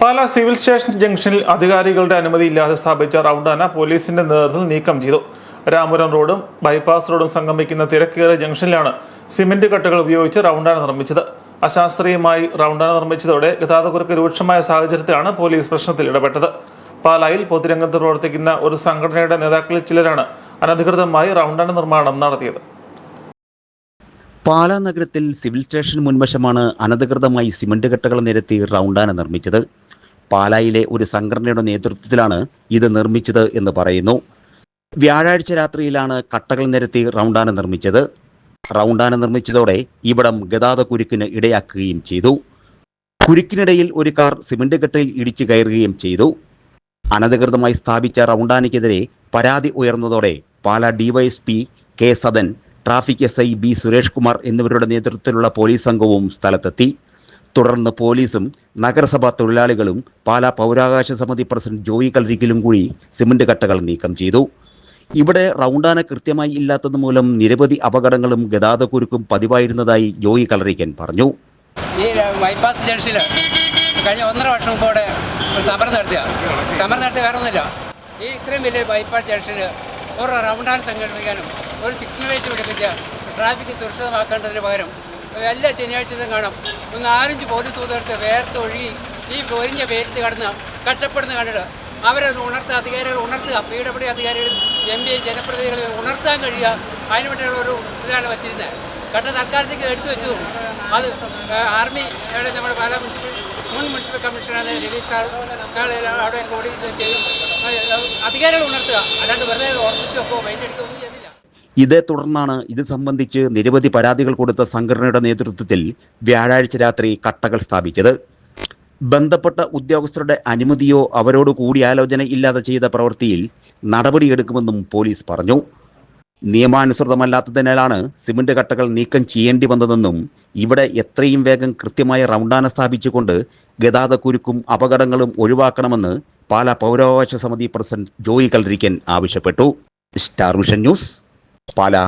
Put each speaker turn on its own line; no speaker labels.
Pala civil station ജംഗ്ഷനിൽ അധികാരികളുടെ അനുമതിയില്ലാതെ സ്ഥാപിച്ച റൗണ്ടാന പോലീസിന്റെ നേതൃത്വത്തിൽ നീക്കം ചെയ്തു. രാമപുരം റോഡും ബൈപ്പാസ് റോഡും സംഗമിക്കുന്ന തിരക്കേറിയ ജംഗ്ഷനിലാണ് സിമന്റ് കട്ടകൾ ഉപയോഗിച്ച് റൗണ്ടാന നിർമ്മിച്ചത്. അശാസ്ത്രീയമായി റൗണ്ടാന നിർമ്മിച്ചതോടെ ഗതാഗതക്കുരുക്ക് രൂക്ഷമായ സാഹചര്യത്തിലാണ് പോലീസ് പ്രശ്നത്തിൽ ഇടപെട്ടത്. പാലായിൽ പൊതുരംഗത്ത് പ്രവർത്തിക്കുന്ന ഒരു സംഘടനയുടെ നേതാക്കളിൽ ചിലരാണ് അനധികൃതമായി റൗണ്ടാന നിർമ്മാണം നടത്തിയത്.
പാലാ നഗരത്തിൽ സിവിൽ സ്റ്റേഷൻ മുൻവശമാണ് അനധികൃതമായി സിമന്റ് കട്ടകൾ നിരത്തി റൗണ്ടാന നിർമ്മിച്ചത്. പാലായിലെ ഒരു സംഘടനയുടെ നേതൃത്വത്തിലാണ് ഇത് നിർമ്മിച്ചത് എന്ന് പറയുന്നു. വ്യാഴാഴ്ച രാത്രിയിലാണ് കട്ടകൾ നിരത്തി റൗണ്ടാന നിർമ്മിച്ചത്. റൗണ്ടാന നിർമ്മിച്ചതോടെ ഇവിടം ഗതാഗത കുരുക്കിന് ഇടയാക്കുകയും ചെയ്തു. കുരുക്കിനിടയിൽ ഒരു കാർ സിമന്റ് കെട്ടിൽ ഇടിച്ചു കയറുകയും ചെയ്തു. അനധികൃതമായി സ്ഥാപിച്ച റൗണ്ടാനയ്ക്കെതിരെ പരാതി ഉയർന്നതോടെ Pala DYSP K Sadan traffic S I B Suresh Kumar എന്നിവരുടെ നേതൃത്വത്തിലുള്ള പോലീസ് സംഘവും സ്ഥലത്തെത്തി. തുടർന്ന് പോലീസും നഗരസഭാ തൊഴിലാളികളും പാലാ പൗരാകാശ സമിതി പ്രസിഡന്റ് ജോയി കൽരിക്കലും കൂടി സിമന്റ് കട്ടകൾ നീക്കം ചെയ്തു. ഇവിടെ റൗണ്ടാന കൃത്യമായി ഇല്ലാത്തത് മൂലം നിരവധി അപകടങ്ങളും ഗതാഗതക്കുരുക്കും പതിവായിരുന്നതായി ജോയി കലറിക്കൻ പറഞ്ഞു.
ഈ ബൈപ്പാസ് ജംഗ്ഷനിൽ കഴിഞ്ഞ ഒന്നര വർഷം മുമ്പ് ഇവിടെ ഒരു സമരം നടത്തിയ? സമരം നടത്തിയ വേറെ ഒന്നുമില്ല ഈ ഇത്രയും വലിയ ബൈപ്പാസ് ജംഗ്ഷനിൽ ഒരു റൗണ്ടാന സംഘടിപ്പിക്കാനും ഒരു സിഗ്നലേറ്റ് പിടിപ്പിച്ച് ട്രാഫിക് സുരക്ഷിതമാക്കേണ്ടതിന് പകരം എല്ലാ ശനിയാഴ്ചയും കാണാം. ഒന്ന് നാലഞ്ച് പോലീസ് ഉദ്യോഗസ്ഥർ വേർത്തൊഴുകി ഈ പൊരിഞ്ഞ പേരിൽ കടന്ന് കഷ്ടപ്പെടുന്ന കണ്ടിട്ട് അവരെ ഉണർത്തുക അധികാരികൾ ഉണർത്തുക പി ഡബ്ല്യു അധികാരികൾ എം പി ജനപ്രതിനിധികളെ ഉണർത്താൻ കഴിയുക. അതിന് വേണ്ടിയുള്ള ഇതാണ് വച്ചിരുന്നത്. ഘട്ട തൽക്കാലത്തേക്ക് എടുത്തു വെച്ചു അത് ആർമി അവിടെ നമ്മുടെ പാലാ മുനിസിപ്പൽ മുൻ മുനിസിപ്പൽ കമ്മീഷണറായ രവീഷ് സാർ. അവിടെ കൂടി ചെയ്യും അധികാരികൾ ഉണർത്തുക. അല്ലാണ്ട് വെറുതെ അടിക്കുകയോ ഒന്നും ചെയ്തില്ല
ഇതേ തുടർന്നാണ് ഇത് സംബന്ധിച്ച് നിരവധി പരാതികൾ കൊടുത്ത സംഘടനയുടെ നേതൃത്വത്തിൽ വ്യാഴാഴ്ച രാത്രി കട്ടകൾ സ്ഥാപിച്ചത്. ബന്ധപ്പെട്ട ഉദ്യോഗസ്ഥരുടെ അനുമതിയോ അവരോട് കൂടിയാലോചന ഇല്ലാതെ ചെയ്ത പ്രവൃത്തിയിൽ നടപടിയെടുക്കുമെന്നും പോലീസ് പറഞ്ഞു. നിയമാനുസൃതമല്ലാത്തതിനാലാണ് സിമന്റ് കട്ടകൾ നീക്കം ചെയ്യേണ്ടി വന്നതെന്നും ഇവിടെ എത്രയും വേഗം കൃത്യമായ റൗണ്ടാന സ്ഥാപിച്ചുകൊണ്ട് ഗതാഗതക്കുരുക്കും അപകടങ്ങളും ഒഴിവാക്കണമെന്ന് പാലാ പൗരാവകാശ സമിതി പ്രസിഡന്റ് ജോയി കൽരിക്കൻ ആവശ്യപ്പെട്ടു. Star vision news Pala